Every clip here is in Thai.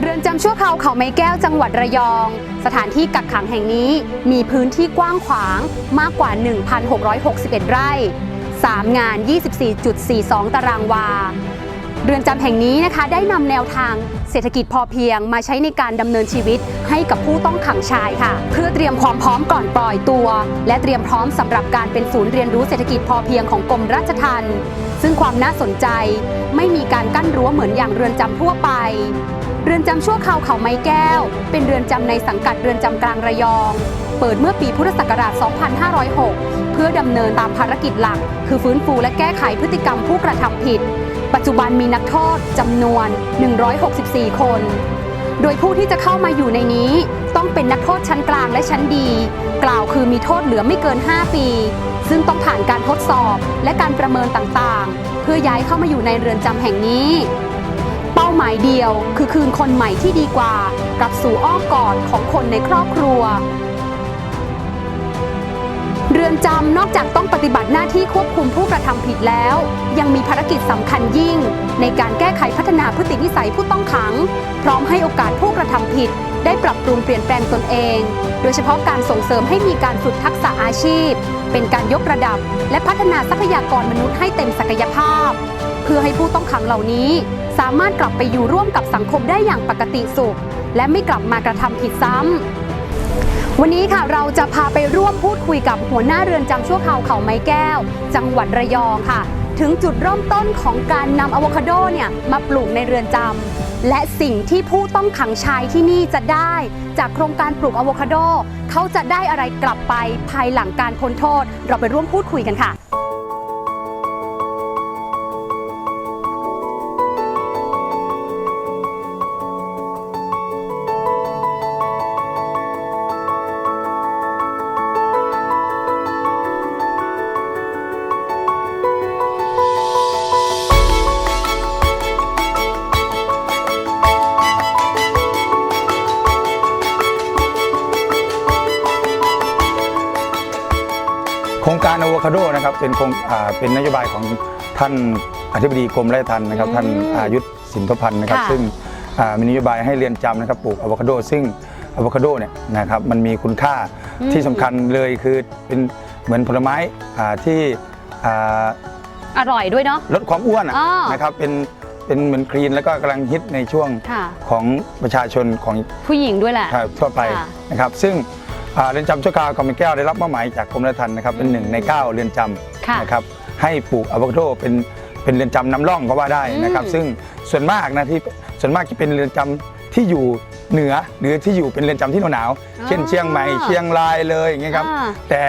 เรือนจำชั่วคราวเขาไม้แก้วจังหวัดระยอง สถานที่กักขังแห่งนี้มีพื้นที่กว้างขวางมากกว่า 1,661 ไร่ 3 งาน 24.42 ตารางวา เรือนจำแห่งนี้นะคะได้นำแนวทางเศรษฐกิจพอเพียงมาใช้ในการดำเนินชีวิตให้กับผู้ต้องขังชายค่ะ เพื่อเตรียมความพร้อมก่อนปล่อยตัว และเตรียมพร้อมสำหรับการเป็นศูนย์เรียนรู้เศรษฐกิจพอเพียงของกรมราชทัณฑ์ ซึ่งความน่าสนใจไม่มีการกั้นรั้วเหมือนอย่างเรือนจำทั่วไป เรือนจำชั่วคราวเขาไม้แก้ว เป็นเรือนจำในสังกัดเรือนจำกลางระยอง เปิดเมื่อปีพุทธศักราช 2506 เพื่อดำเนินตามภารกิจหลัก คือฟื้นฟูและแก้ไขพฤติกรรมผู้กระทำผิด ปัจจุบันมีนักโทษจำนวน 164 คน โดยผู้ที่จะเข้ามาอยู่ในนี้ ต้องเป็นนักโทษชั้นกลางและชั้นดี กล่าวคือมีโทษเหลือไม่เกิน 5 ปี ซึ่งต้องผ่านการทดสอบและการประเมินต่างๆ เพื่อย้ายเข้ามาอยู่ในเรือนจำแห่งนี้ เป้าหมายเดียวคือคืนคนใหม่ที่ดีกว่า กลับสู่อ้อมกอดของคนในครอบครัว รือนจำนอกจากต้องปฏิบัติหน้าที่ควบคุมผู้กระทำผิดแล้ว ยังมีภารกิจสำคัญยิ่ง ในการแก้ไขพัฒนาพฤตินิสัยผู้ต้องขัง พร้อมให้โอกาสผู้กระทำผิด ได้ปรับปรุงเปลี่ยนแปลงตนเอง โดยเฉพาะการส่งเสริมให้มีการฝึกทักษะอาชีพ เป็นการยกระดับ และพัฒนาทรัพยากรมนุษย์ให้เต็มศักยภาพ เพื่อให้ผู้ต้องขังเหล่านี้ สามารถกลับไปอยู่ร่วมกับสังคมได้อย่างปกติสุข และไม่กลับมากระทำผิดซ้ำ วันนี้ค่ะเราจะพาไปร่วมพูดคุยกับหัวหน้าเรือนจำชั่วคราวเขาไม้แก้ว จังหวัดระยองค่ะ ถึงจุดเริ่มต้นของการนำอะโวคาโดเนี่ยมาปลูกในเรือนจำและสิ่งที่ผู้ต้องขังชายที่นี่จะได้ จากโครงการปลูกอะโวคาโด เขาจะได้อะไรกลับไปภายหลังการพ้นโทษ เราไปร่วมพูดคุยกันค่ะ คาโดนะครับเป็นโครงอ่าเป็นนโยบายของท่านอธิบดีกรมราชทัณฑ์นะครับอืมท่านอายุทธสินทพันธ์นะครับค่ะซึ่งอ่ามีนโยบายให้เรียนจำนะครับปลูกอะโวคาโด ซึ่งอะโวคาโดเนี่ยนะครับมันมีคุณค่าที่สำคัญเลยคือเป็นเหมือนผลไม้อ่าที่อ่าอร่อยด้วยเนาะลดความอ้วนอะอ่านนะครับเป็นเป็นเหมือนคลีนแล้วก็กำลังฮิตในช่วงค่ะของประชาชนของผู้หญิงด้วยแหละครับทั่วไปค่ะนะครับ ซึ่งอ่า เรือนจำชั่วคราวกำมะแก้วได้รับมอบหมายจากกรมราชทัณฑ์นะครับเป็นหนึ่งใน 9 เรือนจค่ะำนะครับให้ปลูกอะโวคาโดเป็นเป็นเรือนจำนำร่องก็ว่าได้นะครับอืมซึ่งส่วนมากนะที่ส่วนมากจะเป็นเรือนจำที่อยู่เหนือหรือที่อยู่เป็นเรือนจำที่หนาวๆเช่นเชียงใหม่เชียงรายเลยอย่างเงี้ยครับอ่าแต่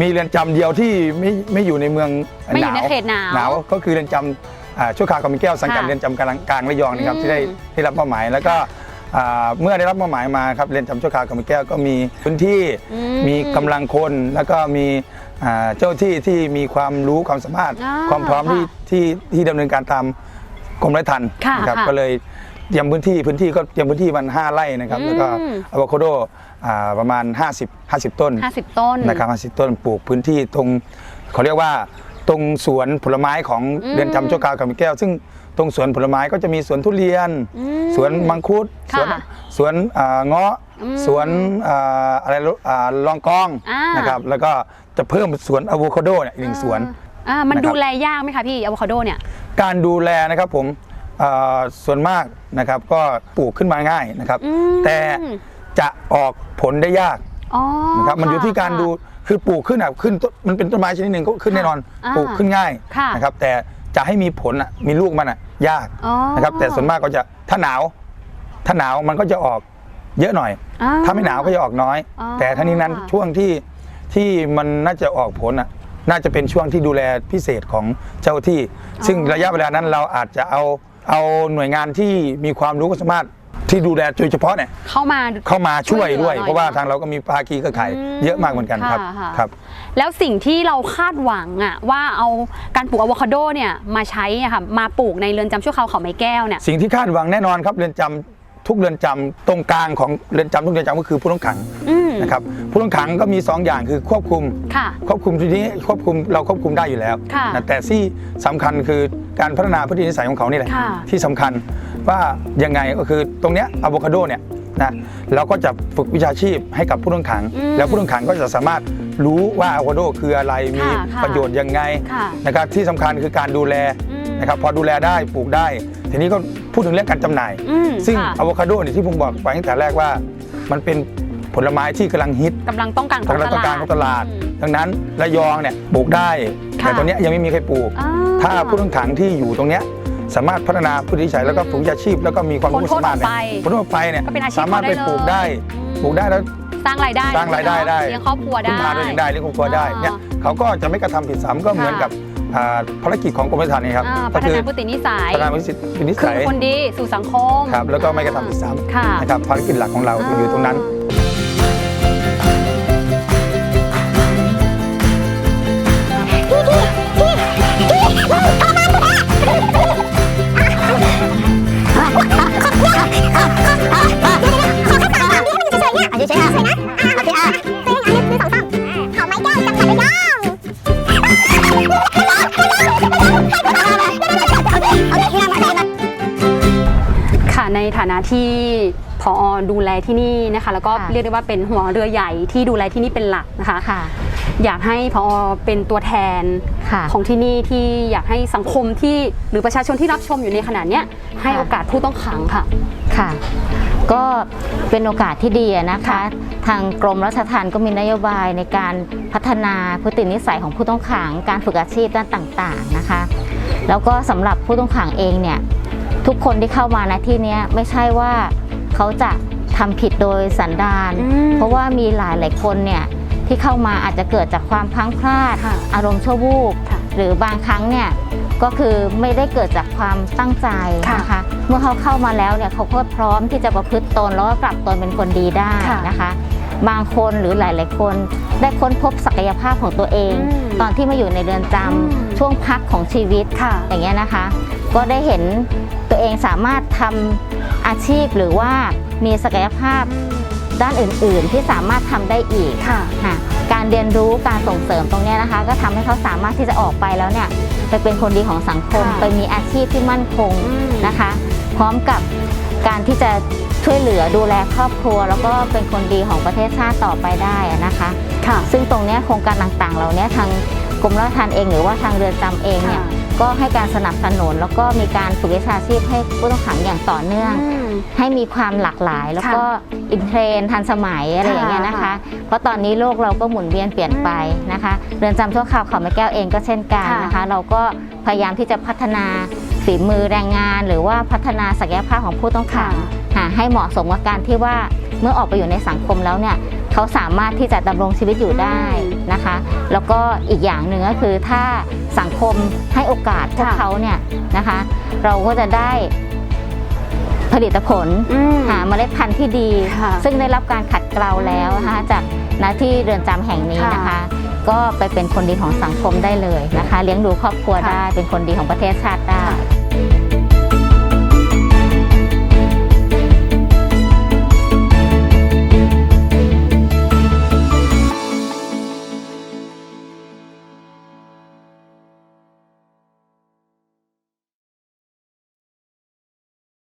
มีเรือนจำเดียวที่ไม่ไม่อยู่ในเมืองไม่อยู่ในเขตหนาวหนาวก็คือเรือนจำอ่าชั่วคราวกำมะแก้วสังกัดค่ะเรือนจำกลางกลางระยองนะครับอืมที่ได้ได้รับมอบหมายแล้วก็อ่า เมื่อได้รับมอบหมายมาครับเรียนจำชั่วคราวกับแก้วก็มีพื้นที่อืมีกำลังคนแล้วก็มีอ่าเจ้าที่ที่มีความรู้ความสามารถ อ่าความพร้อมที่ค่ะที่ที่ดำเนินการตามกรมราชทัณฑ์ค่ะนะครับค่ะก็เลยเตรียมพื้นที่พื้นที่ก็เตรียมพื้นที่มัน5ไร่นะครับแล้วก็อืม อะโวคาโดอ่าประมาณ 50 50 ต้น 50 ต้น นะครับ50 ต้นปลูกพื้นที่ตรงเขาเรียกว่า ตรงสวนผลไม้ของอืมเรือนจำชั่วคราวกับแก้ว ซึ่งตรงสวนผลไม้ก็จะมีสวนทุเรียนอืมสวนมังคุดสค่ะวนสวนอ่าเงาะอืมสวนอ่าอะไรรู้อ่าลองกองอ่านนะครับแล้วก็จะเพิ่มสวนอะโวคาโดเนี่ยอีกหนึ่งสวนอ่ามันนะครับดูแลยากไหมคะพี่อะโวคาโดเนี่ยการดูแลนะครับผมอ่าส่วนมากนะครับก็ปลูกขึ้นมาง่ายนะครับอืมแต่จะออกผลได้ยาก อ๋อนะครับมันอยู่ที่การค่ะดูคือปลูกขึ้นอะขึ้นต้นมันเป็นต้นไม้ชนิดหนึ่งก็ขึ้นแน่นอนอ่าปลูกขึ้นง่ายค่ะนะครับแต่จะให้มีผลอะมีลูกมันอะยากอ๋อนะครับแต่ส่วนมากก็จะถ้าหนาว ถ้าหนาวมันก็จะออกเยอะหน่อย อ่ถ้าไม่หนาวก็จะออกน้อย อ๋อ แต่ทั้งนี้นั้นช่วงที่ที่มันน่าจะออกผลอะน่าจะเป็นช่วงที่ดูแลพิเศษของเจ้าที่ ซึ่งระยะเวลานั้นเราอาจจะเอาเอาหน่วยงานที่มีความรู้ความสามารถ ที่ดูแลโดยเฉพาะเนี่ยเข้ามาเข้ามาช่วยด้วยช่วยเหลือหน่อยเพราะว่าทางเราก็มีภาคีเครือข่ายอืมเยอะมากเหมือนกันครับค่ะค่ะครับ แล้วสิ่งที่เราคาดหวังอะว่าเอาการปลูกอะโวคาโดเนี่ยมาใช้อะค่ะมาปลูกในเรือนจำชั่วคราวเขาไม้แก้วเนี่ยสิ่งที่คาดหวังแน่นอนครับเรือนจำทุกเรือนจำตรงกลางของเรือนจำทุกเรือนจำก็คือผู้ต้องขังอืมนะครับผู้ต้องขังก็มี 2 อย่างคือควบคุมค่ะควบคุมทีนี้ควบคุมเราควบคุมได้อยู่แล้วค่ะนะแต่ที่สำคัญคือการพัฒนาพฤตินิสัยของเขานี่แหละค่ะที่สำคัญ ว่ายังไงก็คือตรงเนี้ยอะโวคาโดเนี่ยนะเราก็จะฝึกวิชาชีพให้กับผู้ต้องขัง อืมแล้วผู้ต้องขังก็จะสามารถรู้ว่าอะโวคาโดคืออะไรมีค่ะค่ะ ประโยชน์ยังไงค่ะนะครับที่สำคัญคือการดูแลอืมนะครับพอดูแลได้ปลูกได้ ทีนี้ก็พูดถึงเรื่องการจำหน่าย อืมซึ่งค่ะอะโวคาโดเนี่ยที่ผมบอกไปตั้งแต่แรกว่า มันเป็นผลไม้ที่กำลังฮิต กำลังต้องการของกำลังตต้องลาการดของตลาดอืมดังนั้นระยองเนี่ยปลูกได้ ค่ะ แต่ตอนเนี้ยยังไม่มีใครปลูกอ่ถ้าผู้ต้องขังที่อยู่ตรงเนี้ย สามารถพัฒนาผู้ที่ใช้แล้วก็ฝึกวิชาชีพ แล้วก็มีความรู้พ้นโทษสามารถเนี่ยออกไปพ้นโทษออกไปเนี่ยก็เป็นอาชีพสามารถไปปลูกได้เขาได้เลยปลูกได้แล้วสร้างรายได้สร้างรายได้ได้เลี้ยงครอบครัวได้พึ่งพาตัวเองได้เลี้ยงครอบครัวได้เนี่ยเขาก็จะไม่กระทำผิดซ้ำก็เหมือนกับอ่าภารกิจของกรมราชทัณฑ์นี่ครับอ่าก็พัฒคือนาพฤตินิสัยพัฒนาพฤตินิคืสัอยคนดีสู่สังคมครับแล้วก็ไม่กระทำผิดซ้ค่ะำนะครับภารกิจหลักของเราอยู่ตรงนั้นอา ที่พอดูแลที่นี่นะคะ แล้วก็ค่ะ เรียกได้ว่าเป็นหัวเรือใหญ่ที่ดูแลที่นี่เป็นหลักนะคะ ค่ะ อยากให้พอเป็นตัวแทนค่ะ ของที่นี่ที่อยากให้สังคมที่หรือประชาชนที่รับชมอยู่ในขณะเนี้ยให้ค่ะ โอกาสผู้ต้องขังค่ะ ค่ะ ก็เป็นโอกาสที่ดีอะนะคะ ค่ะทางกรมรัชทัณฑ์ก็มีนโยบายในการพัฒนาพฤตินิสัยของผู้ต้องขัง การฝึกอาชีพด้านต่างๆนะคะ แล้วก็สำหรับผู้ต้องขังเองเนี่ย ทุกคนที่เข้ามาในที่เนี้ยไม่ใช่ว่าเขาจะทำผิดโดยสันดานอืมเพราะว่ามีหลายหลายๆคนเนี่ยที่เข้ามาอาจจะเกิดจากความพลั้งพลาดค่ะอารมณ์ชั่ววูบค่ะหรือบางครั้งเนี่ยก็คือไม่ได้เกิดจากความตั้งใจค่ะนะคะเมื่อเขาเข้ามาแล้วเนี่ยเขาก็พร้อมที่จะประพฤติตนแล้วก็กลับตนเป็นคนดีได้ค่ะนะคะ บางคนหรือหลาย ๆ คนได้ค้นพบศักยภาพของตัวเองอืมตอนที่มาอยู่ในเรือนจำอืมช่วงพักของชีวิตค่ะอย่างเงี้ยนะคะ ก็ได้เห็น ตัวเองสามารถทำอาชีพหรือว่ามีศักยภาพด้านอื่น ๆ ที่สามารถทำได้อีกค่ะค่ะการเรียนรู้การส่งเสริมตรงเนี้ยนะคะ ก็ทำให้เขาสามารถที่จะออกไปแล้วเนี่ยไปเป็นคนดีของสังคมค่ะไปมีอาชีพที่มั่นคงอืมนะคะ พร้อมกับการที่จะช่วยเหลือดูแลครอบครัว แล้วก็เป็นคนดีของประเทศชาติต่อไปได้อะนะคะค่ะซึ่งตรงเนี้ยโครงการต่างๆ เหล่านี้ทางกรมราชทัณฑ์เองหรือว่าทางเรือนจำเองเนี่ยค่ะ ก็ให้การสนับสนุน แล้วก็มีการฝึกวิชาชีพให้ผู้ต้องขังอย่างต่อเนื่องอืมให้มีความหลากหลาย แล้วก็อินเทรนด์ทันสมัยอะไรอย่างเงี้ยนะคะค่ะเพราะตอนนี้โลกเราก็หมุนเวียนเปลี่ยนไปนะคะเรือนจำชั่วคราวเขาไม้แก้วเองก็เช่นกันค่ะนะคะ เราก็พยายามที่จะพัฒนาฝีมือแรงงาน หรือว่าพัฒนาศักยภาพของผู้ต้องขังหาให้เหมาะสมกับการที่ว่าเมื่อออกไปอยู่ในสังคมแล้วเนี่ย เขาสามารถที่จะดำรงชีวิตอยู่ได้นะคะ แล้วก็อีกอย่างหนึ่งก็คือถ้าสังคมให้โอกาสพวกค่ะเขาเนี่ยนะคะ เราก็จะได้ผลิตผลอืมหาเมล็ดพันธุ์ที่ดีค่ะซึ่งได้รับการขัดเกลาแล้วนะคะจากหน้าที่เรือนจำแห่งนี้นะคะค่ะก็ไปเป็นคนดีของสังคมได้เลยนะคะ เลี้ยงดูครอบครัวค่ะได้เป็นคนดีของประเทศชาติได้ค่ะ